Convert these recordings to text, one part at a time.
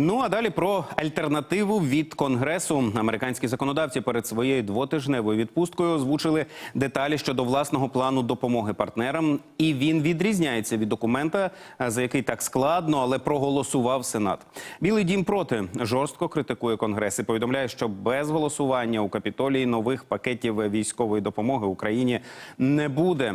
Ну а далі про альтернативу від конгресу. Американські законодавці перед своєю двотижневою відпусткою озвучили деталі щодо власного плану допомоги партнерам. І він відрізняється від документа, е, за який так складно, але проголосував Сенат. Білий дім проти жорстко критикує конгрес і повідомляє, що без голосування у капітолії нових пакетів військової допомоги Україні не буде.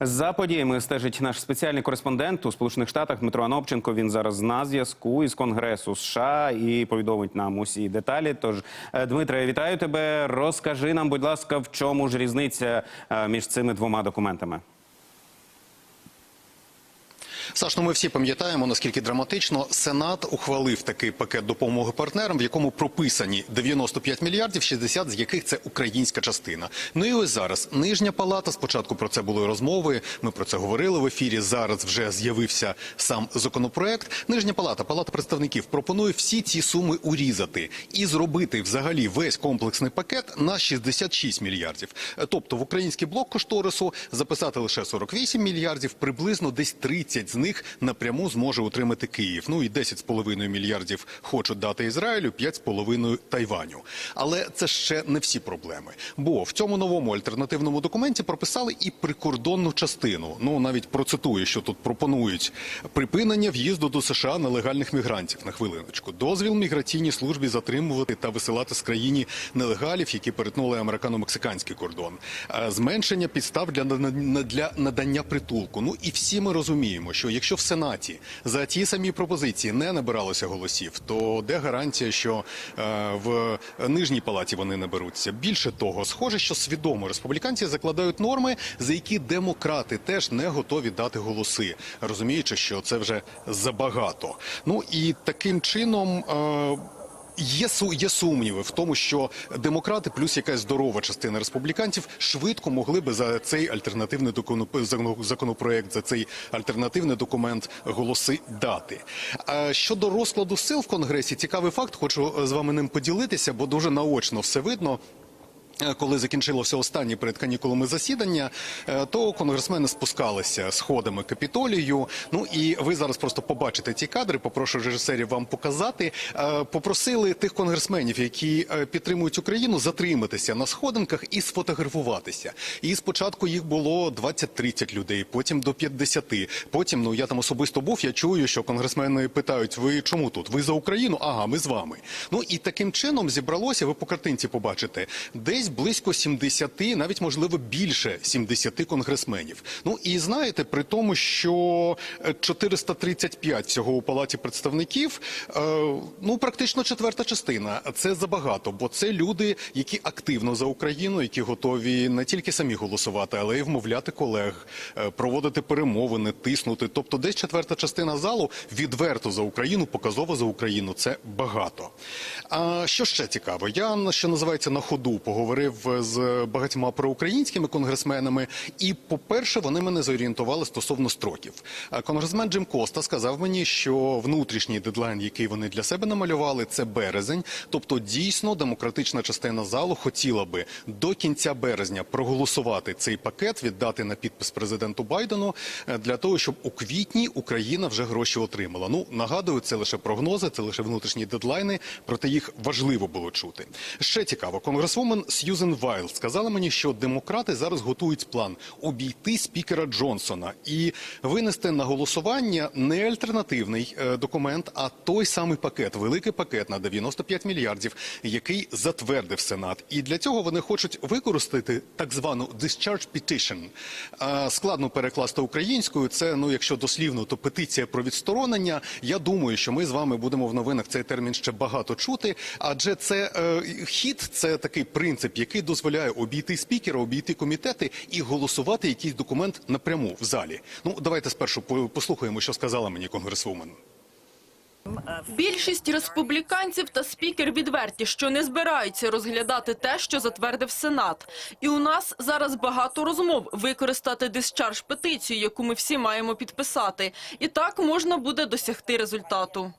За подіями стежить наш спеціальний кореспондент у Сполучених Штатах Дмитро Анопченко. Він зараз на зв'язку із Конгресу США і повідомить нам усі деталі. Тож, е, Дмитре, вітаю тебе. Розкажи нам, будь ласка, в чому ж різниця е, між цими двома документами? Саш, ну ми всі пам'ятаємо, наскільки драматично Сенат ухвалив такий пакет допомоги партнерам, в якому прописані 95 мільярдів, 60 з яких це українська частина. Ну і ось зараз нижня палата. Спочатку про це були розмови. Ми про це говорили в ефірі. Зараз вже з'явився сам законопроект. Нижня палата, палата представників пропонує всі ці суми урізати і зробити взагалі весь комплексний пакет на 66 мільярдів. Тобто в український блок кошторису записати лише 48 мільярдів, приблизно десь 30 з них напряму зможе отримати Київ. Ну і 10,5 мільярдів хочуть дати Ізраїлю, 5,5 Тайваню. Але це ще не всі проблеми. Бо в цьому новому альтернативному документі прописали і прикордонну частину. Ну навіть процитую, що тут пропонують припинення в'їзду до США нелегальних мігрантів на хвилиночку, дозвіл міграційній службі затримувати та висилати з країни нелегалів, які перетнули американо-мексиканський кордон, Е, зменшення підстав для для надання притулку. Ну і всі ми розуміємо, що якщо в Сенаті за ті самі пропозиції не набиралося голосів, то де гарантія, що е, в нижній палаті вони наберуться? Більше того, схоже, що свідомо республіканці закладають норми, за які демократи теж не готові дати голоси, розуміючи, що це вже забагато. Ну і таким чином. Є, є сумніви в тому, що демократи плюс якась здорова частина республіканців швидко могли би за цей альтернативний законопроект, за цей альтернативний документ голоси дати. Щодо розкладу сил в конгресі, цікавий факт, хочу з вами ним поділитися, бо дуже наочно все видно. Е, Коли закінчилося останнє перед канікулами засідання, е, то конгресмени спускалися сходами капітолію. Ну і ви зараз просто побачите ці кадри. Попрошу режисерів вам показати. Е, Попросили тих конгресменів, які підтримують Україну, затриматися на сходинках і сфотографуватися. І спочатку їх було 20-30 людей, потім до 50. Потім, ну я там особисто був. Я чую, що конгресмени питають: ви чому тут? Ви за Україну? Ага, ми з вами. Ну і таким чином зібралося. Ви по картинці побачите десь близько 70, навіть можливо більше 70 конгресменів. Ну і знаєте, при тому, що е, 435 всього у палаті представників, е, ну практично четверта частина. Це забагато, бо це люди, які активно за Україну, які готові не тільки самі голосувати, але й вмовляти колег, е, проводити перемовини, тиснути. Тобто, десь четверта частина залу відверто за Україну, показово за Україну. Це багато. А що ще цікаво? Я що називається на ходу поговорив з багатьма проукраїнськими конгресменами, і, по-перше, вони мене зорієнтували стосовно строків. Конгресмен Джим Коста сказав мені, що внутрішній дедлайн, який вони для себе намалювали, це березень. Тобто, дійсно, демократична частина залу хотіла би до кінця березня проголосувати цей пакет, віддати на підпис президенту Байдену е, для того, щоб у квітні Україна вже гроші отримала. Ну нагадую, це лише прогнози, це лише внутрішні дедлайни, проте їх важливо було чути. Ще цікаво, конгресвумен Сьюзен Вайл сказала мені, що демократи зараз готують план обійти спікера Джонсона і винести на голосування не альтернативний е, документ, а той самий пакет, великий пакет на 95 мільярдів, який затвердив Сенат. І для цього вони хочуть використати так звану discharge petition. Е, Складно перекласти українською. Це ну, якщо дослівно, то петиція про відсторонення. Я думаю, що ми з вами будемо в новинах цей термін ще багато чути, адже це е, хід, це такий принцип, який дозволяє обійти спікера, обійти комітети і голосувати якийсь документ напряму в залі. Ну давайте спершу по- послухаємо, що сказала мені конгресвумен. Більшість республіканців та спікер відверті, що не збираються розглядати те, що затвердив Сенат. І у нас зараз багато розмов використати диscharge петицію, яку ми всі маємо підписати. І так можна буде досягти результату.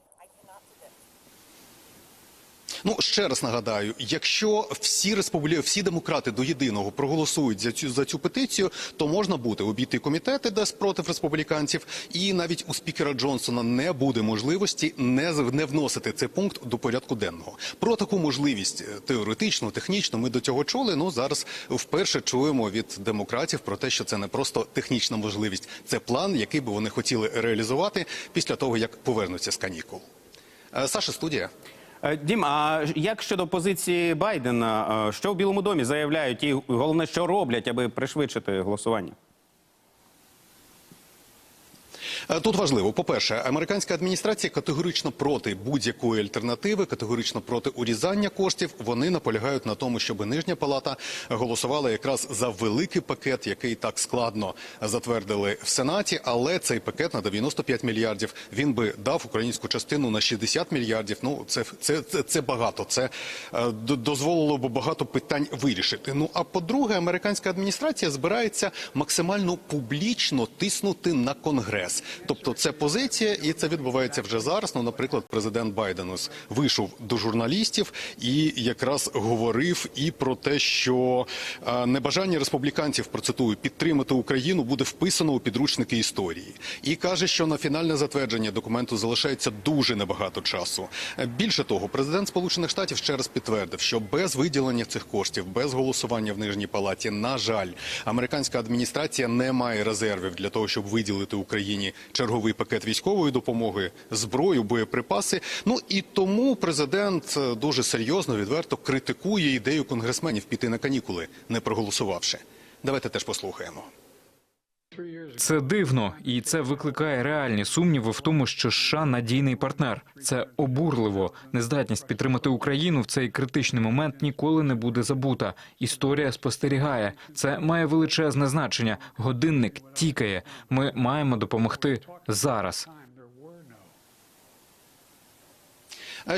Ну ще раз нагадаю, якщо всі республі... всі демократи до єдиного проголосують за цю за цю петицію, то можна буде обійти комітети, де спротив республіканців, і навіть у спікера Джонсона не буде можливості не не вносити цей пункт до порядку денного. Про таку можливість е, теоретично, технічно ми до цього чули. Ну зараз вперше чуємо від демократів про те, що це не просто технічна можливість, це план, який би вони хотіли реалізувати після того, як повернуться з канікул. Е, Саша, студія. Е, Дім, а як щодо позиції Байдена, Е, що в Білому домі заявляють, і головне, що роблять, аби пришвидшити голосування? Е, Тут важливо, по-перше, американська адміністрація категорично проти будь-якої альтернативи, категорично проти урізання коштів. Вони наполягають на тому, щоб нижня палата голосувала якраз за великий пакет, який так складно затвердили в Сенаті. Але цей пакет на 95 мільярдів він би дав українську частину на 60 мільярдів. Ну це це, це, це багато. Це е, дозволило б багато питань вирішити. Ну а по-друге, американська адміністрація збирається максимально публічно тиснути на конгрес. Тобто, це позиція, і це відбувається вже зараз. Ну, наприклад, президент Байден ось вийшов до журналістів і якраз говорив і про те, що е, небажання республіканців процитую підтримати Україну буде вписано у підручники історії, і каже, що на фінальне затвердження документу залишається дуже небагато часу. Е, Більше того, президент Сполучених Штатів ще раз підтвердив, що без виділення цих коштів, без голосування в нижній палаті, на жаль, американська адміністрація не має резервів для того, щоб виділити Україні черговий пакет військової допомоги, зброю, боєприпаси. Ну і тому президент е, дуже серйозно, відверто критикує ідею конгресменів піти на канікули, не проголосувавши. Давайте теж послухаємо. Це дивно, і це викликає реальні сумніви в тому, що США надійний партнер. Це обурливо. Нездатність підтримати Україну в цей критичний момент ніколи не буде забута. Історія спостерігає. Це має величезне значення. Годинник тікає. Ми маємо допомогти зараз. Е,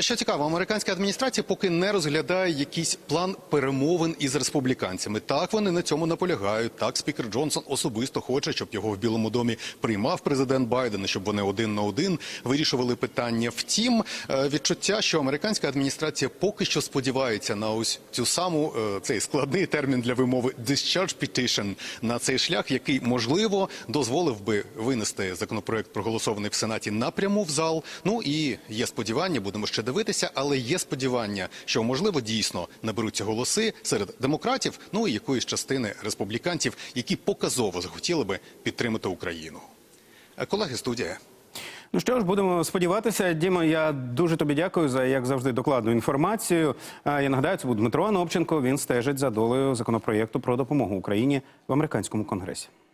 Що цікаво, американська адміністрація поки не розглядає якийсь план перемовин із республіканцями. Так вони на цьому наполягають. Так, спікер Джонсон особисто хоче, щоб його в Білому домі приймав президент Байден, щоб вони один на один вирішували питання. Втім, е, відчуття, що американська адміністрація поки що сподівається на ось цю саму е, цей складний термін для вимови discharge petition, на цей шлях, який можливо дозволив би винести законопроект, проголосований в Сенаті, напряму в зал. Ну і є сподівання, будемо ще дивитися, але є сподівання, що можливо дійсно наберуться голоси серед демократів, ну і якоїсь частини республіканців, які показово захотіли би підтримати Україну. Е, Колеги, студія. Ну що ж, будемо сподіватися. Діма, я дуже тобі дякую за як завжди докладну інформацію. Я нагадаю, це був Дмитро Анопченко. Він стежить за долею законопроєкту про допомогу Україні в американському конгресі.